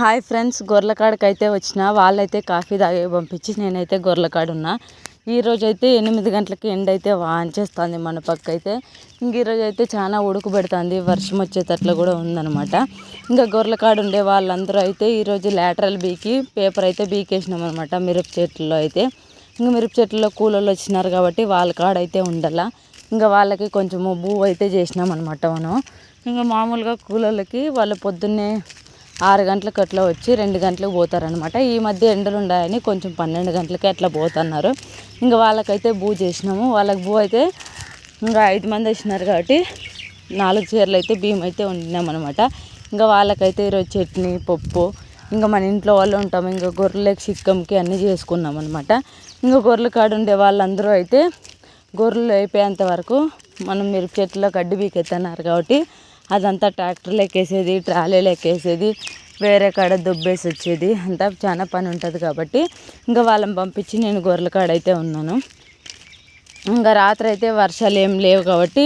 Hi friends గొర్రెలకాడకి అయితే వచ్చిన వాళ్ళైతే కాఫీ తాగే పంపించి నేనైతే గొర్రెలకాడ ఉన్నా ఈరోజు అయితే ఎనిమిది గంటలకి ఎండ అయితే వాంచేస్తుంది మన పక్క అయితే ఇంక ఈరోజు అయితే చాలా ఉడుకుపెడుతుంది వర్షం వచ్చేటట్లు కూడా ఉందన్నమాట. ఇంకా గొర్రెలకాడ ఉండే వాళ్ళందరూ అయితే ఈరోజు లేటరల్ బీకి పేపర్ అయితే బీకేసినాం అనమాట మిరప చెట్లలో అయితే. ఇంకా మిరప చెట్లలో కూలోళ్ళు వచ్చినారు కాబట్టి వాళ్ళ కాడ అయితే ఉండాల. ఇంకా వాళ్ళకి కొంచెము భూ అయితే చేసినాం అనమాట మనం. ఇంకా మామూలుగా కూలోళ్ళకి వాళ్ళు పొద్దున్నే ఆరు గంటలకు అట్లా వచ్చి రెండు గంటలకు పోతారనమాట ఈ మధ్య ఎండలు ఉన్నాయని కొంచెం పన్నెండు గంటలకి అట్లా పోతున్నారు. ఇంకా వాళ్ళకైతే బూ చేసినాము. వాళ్ళకి బూ అయితే ఇంకా ఐదు మంది వచ్చినారు కాబట్టి నాలుగు చీరలు అయితే బియ్యం అయితే వండినామన్నమాట ఇంకా వాళ్ళకైతే ఈరోజు చట్నీ పప్పు ఇంకా మన ఇంట్లో వాళ్ళు ఉంటాము. ఇంకా గొర్రెలకి సిక్కంకి అన్నీ చేసుకున్నాం అనమాట ఇంకా గొర్రెల కాడ ఉండే వాళ్ళందరూ అయితే గొర్రెలు అయిపోయేంత వరకు మనం మిరప చెట్టులో గడ్డి బీకెత్తన్నారు కాబట్టి అదంతా ట్రాక్టర్లు ఎక్కేసేది ట్రాలీలు ఎక్కేసేది వేరే కాడ దుబ్బేసి వచ్చేది. అంతా చాలా పని ఉంటుంది కాబట్టి ఇంకా వాళ్ళని పంపించి నేను గొర్రెల కాడ అయితే ఉన్నాను. ఇంకా రాత్రి అయితే వర్షాలు ఏం లేవు కాబట్టి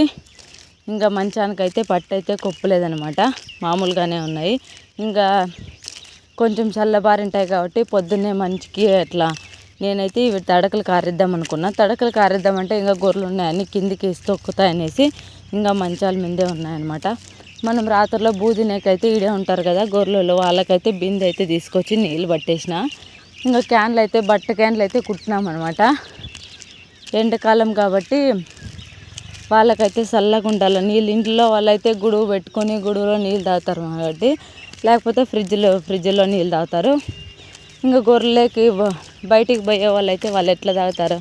ఇంకా మంచానికైతే పట్టు అయితే కొప్పలేదనమాట మామూలుగానే ఉన్నాయి. ఇంకా కొంచెం చల్లబారింటాయి కాబట్టి పొద్దున్నే మంచికి అట్లా నేనైతే ఇవి తడకలు కారిద్దాం అనుకున్నా తడకలు కారిద్దామంటే ఇంకా గొర్రెలు ఉన్నాయని కిందికి తొక్కుతాయనేసి ఇంకా మంచాల మీదే ఉన్నాయన్నమాట. మనం రాత్రిలో బూదినేకైతే ఈడే ఉంటారు కదా గొర్రెలు వాళ్ళకైతే బిందె అయితే తీసుకొచ్చి నీళ్ళు పట్టేసిన. ఇంకా క్యాన్లు అయితే బట్ట క్యాన్లు అయితే కుట్టినామన్నమాట. ఎండాకాలం కాబట్టి వాళ్ళకైతే చల్లగా ఉండాలి. నీళ్ళు ఇంట్లో వాళ్ళైతే గుడువు పెట్టుకొని గుడువులో నీళ్ళు తాగుతారు కాబట్టి లేకపోతే ఫ్రిడ్జ్లో ఫ్రిడ్జ్లో నీళ్ళు తాగుతారు. ఇంకా గొర్రెలకి బయటికి పోయే వాళ్ళైతే వాళ్ళు ఎట్లా తాగుతారు?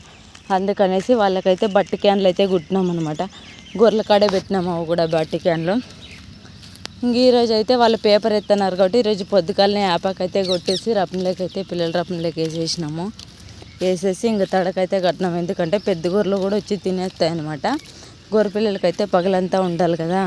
అందుకనేసి వాళ్ళకైతే బట్ట క్యాన్లు అయితే కుట్టినాం అనమాట గొర్రెల కాడే పెట్టినాము అవి కూడా బట్టి క్యాన్లు. ఇంక ఈరోజు అయితే వాళ్ళు పేపర్ ఎత్తన్నారు కాబట్టి ఈరోజు పొద్దుకాలనే యాపాకైతే కొట్టేసి రపంలోకి అయితే పిల్లల రపంలోకి వేసేసినాము. వేసేసి ఇంక తడకైతే కట్టినాము ఎందుకంటే పెద్ద గొర్రెలు కూడా వచ్చి తినేస్తాయి అనమాట గొర్రె పిల్లలకైతే పగలంతా ఉండాలి కదా.